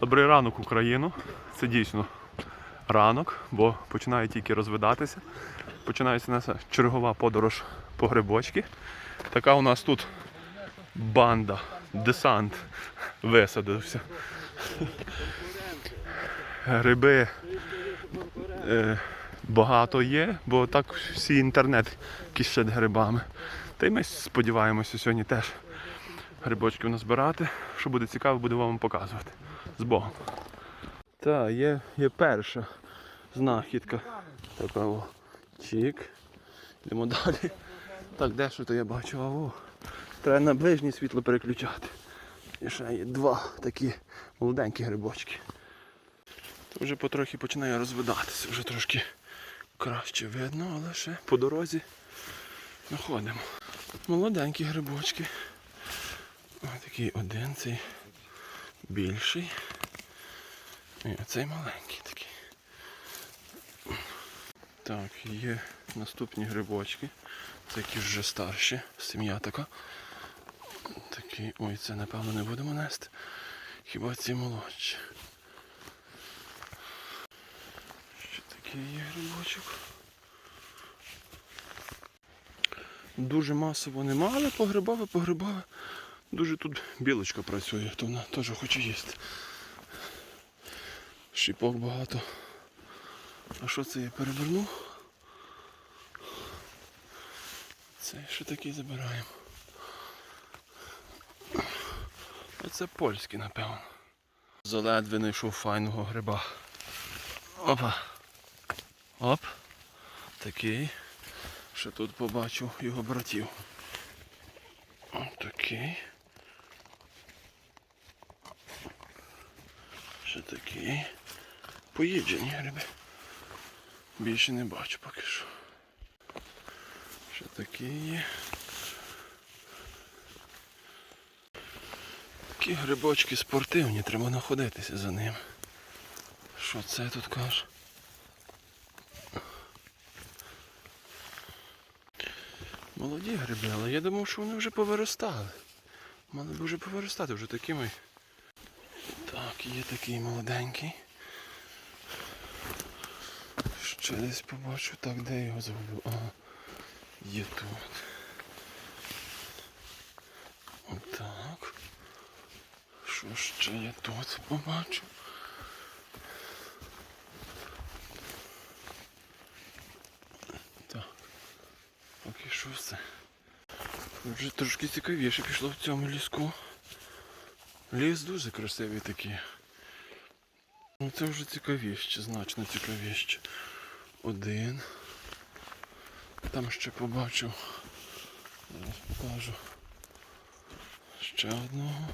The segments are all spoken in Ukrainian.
Добрий ранок, Україну. Це дійсно ранок, бо починає тільки розвидатися. Починається наша чергова подорож по грибочки. Така у нас тут банда, десант висадився. Гриби е, багато є, бо так всі інтернет кишить грибами. Та й ми сподіваємося сьогодні теж грибочків назбирати. Що буде цікаво, будемо вам показувати. З Богом. Так, є, є перша знахідка. Така о. Чик. Йдемо далі. Так, де що то я бачу? А, о. Треба на ближнє світло переключати. І ще є два такі молоденькі грибочки. То вже потрохи починає розвидатися, вже трошки краще видно, але ще по дорозі знаходимо. Молоденькі грибочки. Ось такий один, цей більший. І оцей маленький такий. Так, є наступні грибочки. Які вже старші, сім'я така. Такі, ой, це напевно не будемо нести. Хіба ці молодші. Ще такий є грибочок. Дуже масово нема, але погрибали, погрибали. Дуже тут білочка працює, то вона теж хоче їсти. Шіпок багато. А що це я перевернув? Це що такий забираємо? Оце польський, напевно. Заледве знайшов файного гриба. Опа. Оп. Такий. Ще тут побачив його братів. Ось такий. Ще такий. Поїджені гриби. Більше не бачу поки що. Ще такий є. Такі грибочки спортивні, треба находитися за ними. Що це тут каже? Молоді гриби, але я думав, що вони вже повиростали. Мали б вже повиростати вже такими. Так, є такий молоденький. Ще десь побачу, так, де я його загубив? Ага, є тут. Отак. Що ще я тут побачу? Так. Поки що все. Вже трошки цікавіше пішло в цьому ліску. Ліс дуже красивий такий. Ну це вже цікавіше, значно цікавіше. Один. Там ще побачив. Зараз покажу. Ще одного.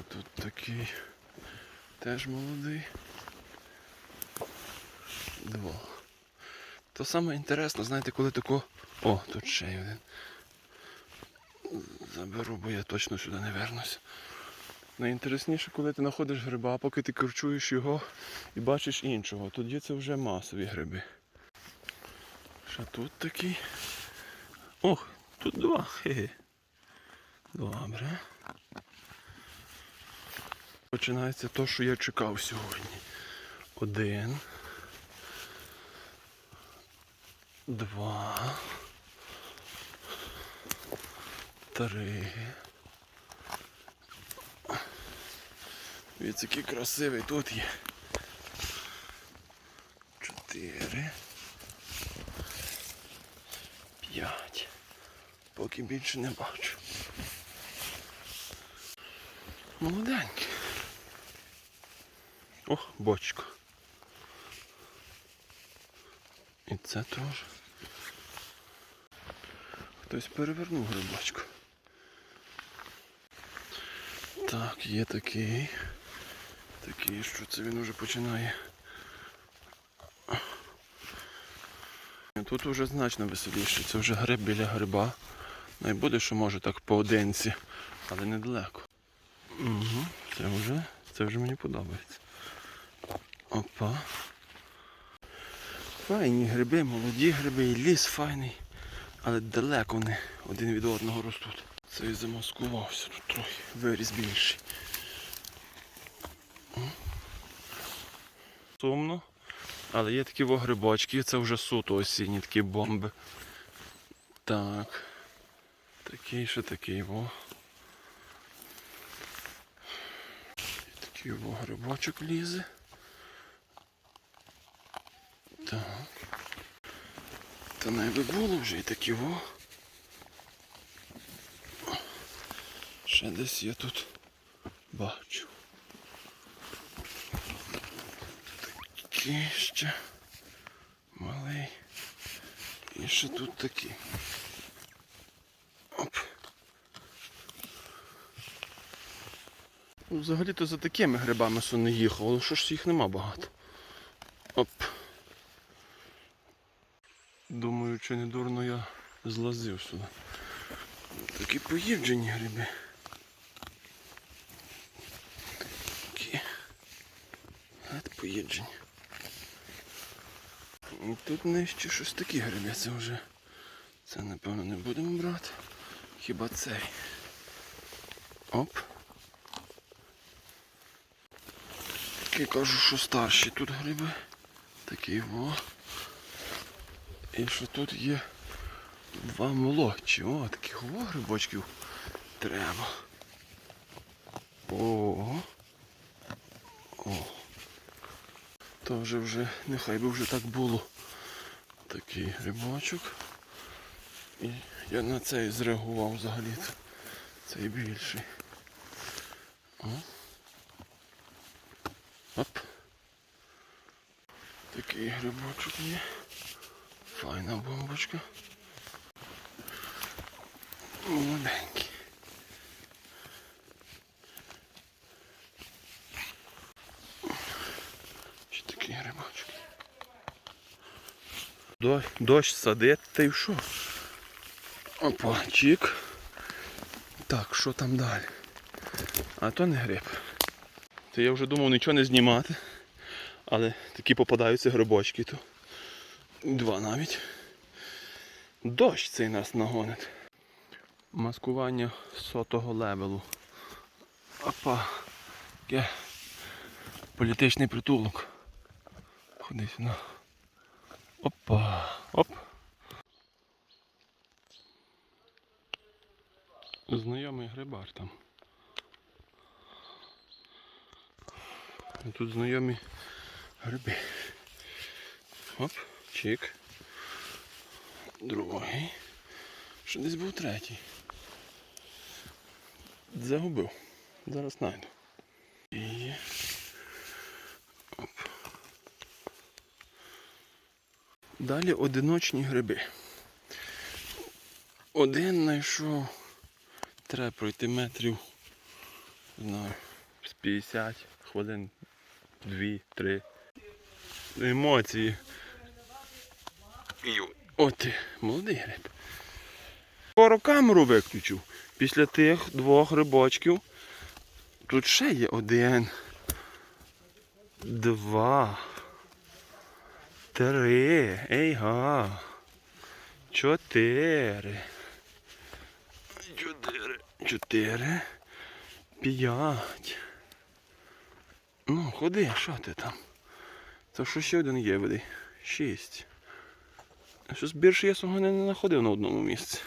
Отут такий теж молодий. Два. То саме інтересно, знаєте, коли тако... О, тут ще один. Заберу, бо я точно сюди не вернусь. Найінтересніше, коли ти знаходиш гриба, поки ти корчуєш його і бачиш іншого. Тоді це вже масові гриби. Ще тут такий. Ох, тут два. Хе-хе. Добре. Починається те, що я чекав сьогодні. Один. Два. Три. Дивіться, який красивий тут є. Чотири. П'ять. Поки більше не бачу. Молоденький. Ох, бочка. І це теж. Хтось перевернув грибочку. Так, є такий. Такий, що це він вже починає. Тут вже значно веселіше, це вже гриб біля гриба. Ну і буде, що може так поодинці, але недалеко. Угу, це вже, це вже мені подобається. Опа. Файні гриби, молоді гриби, і ліс файний, але далеко вони один від одного ростуть. Це і замаскувався тут трохи, виріс більший. Сумно. Але є такі во грибочки, це вже суто осінні такі бомби. Так. Такий ще такий во. Такий во грибочок лізе. Так. Та найби було вже і такі во. Ще десь я тут бачу. Такий ще малий. І ще тут такі. Оп. Ну, Взагалі-то за такими грибами сон не їхав, але що ж їх нема багато. Оп. Думаю, чи не дурно я злазив сюди. Такі поїджені гриби. Такі. Гад поїджені. І тут нижче щось такі гриби, вже. Це напевно не будемо брати. Хіба цей. Оп. Такі кажу, що старші тут гриби. Такі во. І що тут є два молодші. О, таких о, грибочків треба. Ого. О. То вже вже, нехай би вже так було. Такий грибочок. І я на цей зреагував взагалі. Цей більший. О. Оп. Такий грибочок є. Файна бомбочка. Молоденький. Ще такий грибочок. Дощ, садить, та й що? Опа, чик. Так, що там далі? А то не гриб. То я вже думав нічого не знімати. Але такі попадаються грибочки то. Два навіть. Дощ цей нас нагонить. Маскування сотого левелу. Опа. Таке політичний притулок. Ходи сюди. Опа. Оп. Знайомий грибар там. Тут знайомі гриби. Оп, чик. Другий. Що десь був третій. Загубив. Зараз знайду. І... Оп. Далі одиночні гриби. Один знайшов. Треба пройти метрів. Не знаю, з 50 хвилин. Дві, три. Емоції. Ю. От ти, молодий гриб. Скоро камеру виключив. Після тих двох грибочків. Тут ще є один. Два. Три. Ейга. Чотири. Чотири. Чотири. П'ять. Ну, ходи, що ти там? Це що ще один є веди? Шість. Щось більше я свого не знаходив на одному місці.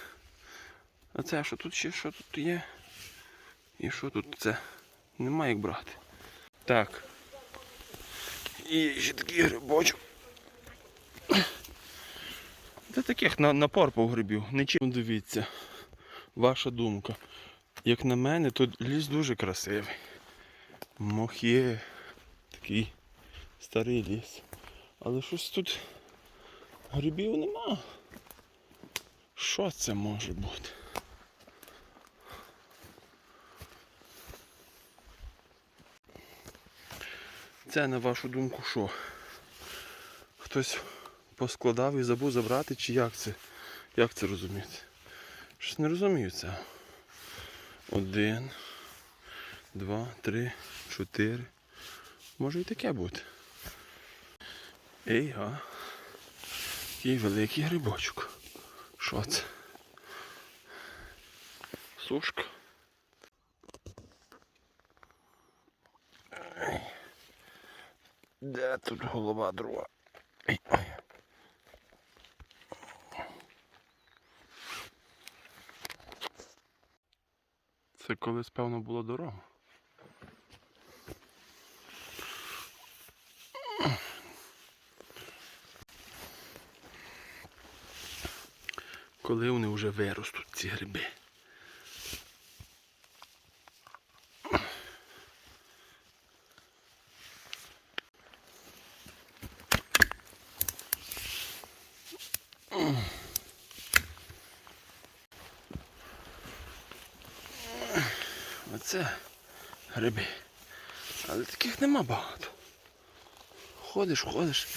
А це що тут ще, що тут є? І що тут це? Нема як брати. Так. І ще такий грибочок. Це таких на, напорпав грибів. Нічим. Ну, Дивіться, ваша думка. Як на мене, тут ліс дуже красивий. Мох є такий старий ліс. Але щось тут грибів нема. Що це може бути? Це на вашу думку що? Хтось поскладав і забув забрати, чи як це? Як це розуміти? Щось не розумію це. Один, два, три, чотири. Може і таке бути. Ей, га. Який великий грибочок. Що це? Сушка. Де тут голова друга? Ай, ай. Це колись, певно, була дорога. Коли вони вже виростуть, ці гриби. Оце гриби. Але таких нема багато. Ходиш, ходиш.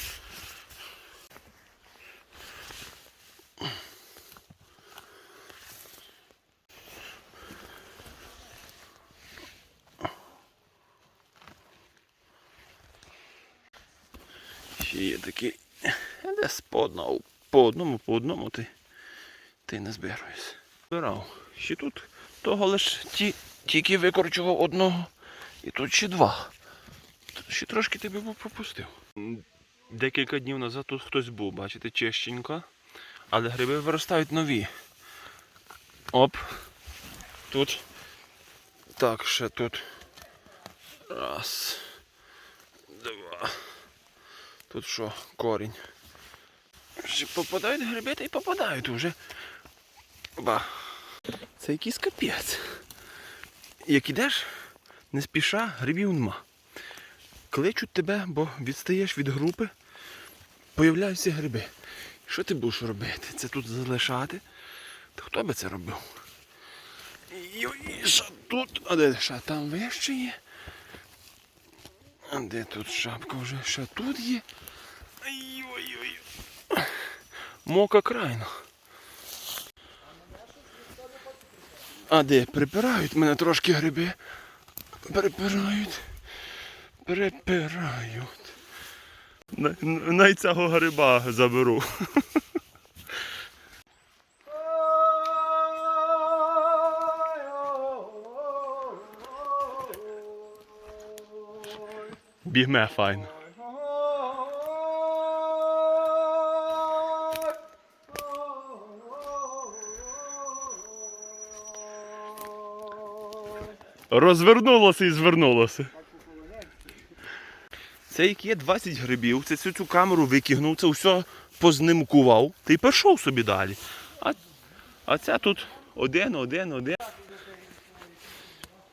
Ще є такий. Десь по одному, по одному, по одному ти, ти не збираєшся. Збирав. Ще тут того лиш ті, тільки викорчував одного. І тут ще два. Ще трошки тебе пропустив. Декілька днів назад тут хтось був, бачите, чищенько. Але гриби виростають нові. Оп. Тут. Так, ще тут. Раз. Два. Тут що, корінь. Попадають гриби та й попадають уже. Ба. Це якийсь капець. Як ідеш, не спіша, грибів нема. Кличуть тебе, бо відстаєш від групи, появляються гриби. Що ти будеш робити? Це тут залишати? Та хто би це робив? Що тут? А де ще там вище є? А де тут шапка вже? Ще тут є? Ой-ой-ой. Мока крайно. А де? Припирають мене трошки гриби. Припирають. Припирають. Най цього гриба заберу. Бігме файно. Розвернулося і звернулося. Це як є 20 грибів, це цю, камеру викигнув, це все познимкував й пішов собі далі. А, а це тут один, один, один.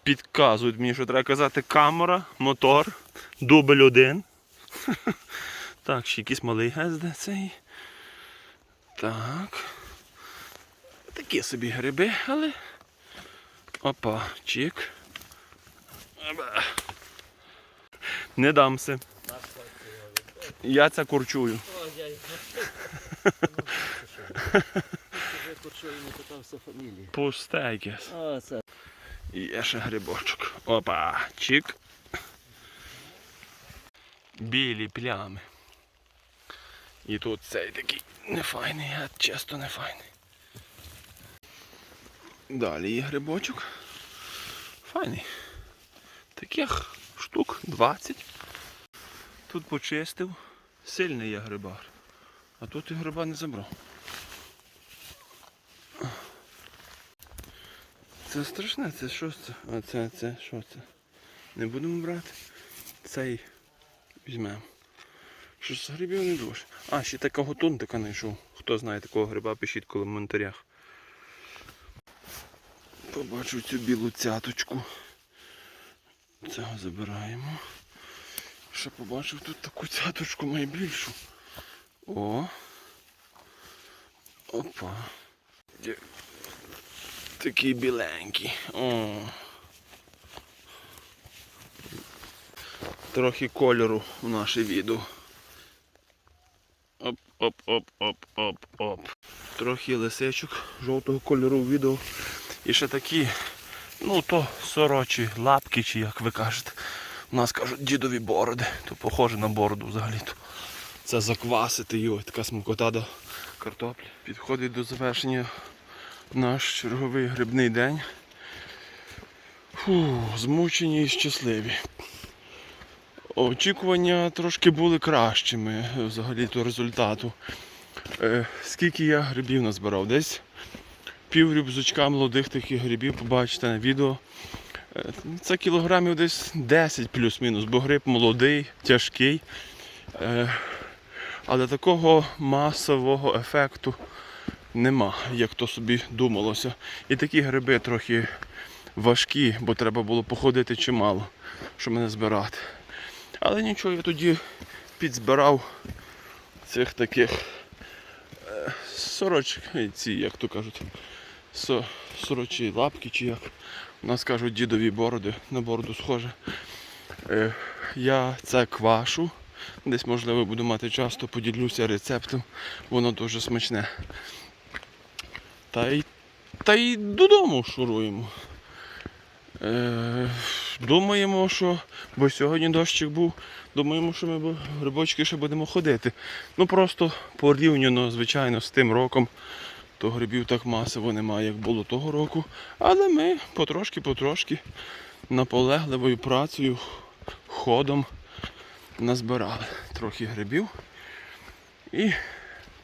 Підказують мені, що треба казати камера, мотор, дубль один. Так, ще якийсь малий гезде цей. Так. Такі собі гриби, але. Опа. Опа. Не дамся. Я це курчую. Пусте якесь. Є ще грибочок. Опа, чик. Білі плями. І тут цей такий нефайний, а чисто нефайний. Далі є грибочок. Файний. Таких штук 20. Тут почистив. Сильний я грибар. А тут і гриба не забрав. Це страшне, це що це? А це, це, що це? Не будемо брати. Цей візьмемо. Що з грибів не дуже. А, ще такого тунтика знайшов. Хто знає такого гриба, пишіть в коментарях. Побачу цю білу цяточку. Цього забираємо. Ще побачив тут таку цяточку найбільшу. О. Опа. Такий біленький. О. Трохи кольору в наше відео. Оп, оп, оп, оп, оп, оп. Трохи лисичок жовтого кольору в відео. І ще такі, ну то сорочі лапки, чи як ви кажете. У нас кажуть дідові бороди, то похоже на бороду взагалі-то. Це заквасити його, така смакота до картоплі. Підходить до завершення наш черговий грибний день. Фу, змучені і щасливі. Очікування трошки були кращими взагалі до результату. Е, скільки я грибів назбирав? Десь пів рюкзачка молодих таких грибів, побачите на відео. Е, Це кілограмів десь 10 плюс-мінус, бо гриб молодий, тяжкий. Е, Але такого масового ефекту нема, як то собі думалося. І такі гриби трохи важкі, бо треба було походити чимало, щоб мене збирати. Але нічого, я тоді підзбирав цих таких е, сорочок, ці, як то кажуть, сорочі лапки, чи як у нас кажуть дідові бороди, на бороду схоже. Е, я це квашу. Десь, можливо, буду мати час, то поділюся рецептом. Воно дуже смачне. Та й, та й додому шуруємо. Е, думаємо, що, бо сьогодні дощик був, думаємо, що ми грибочки ще будемо ходити. Ну просто порівняно, звичайно, з тим роком, то грибів так масово немає, як було того року. Але ми потрошки-потрошки наполегливою працею, ходом назбирали трохи грибів і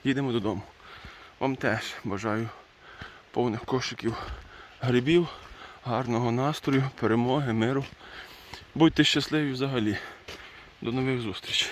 їдемо додому. Вам теж бажаю повних кошиків грибів, гарного настрою, перемоги, миру. Будьте щасливі взагалі. До нових зустрічей.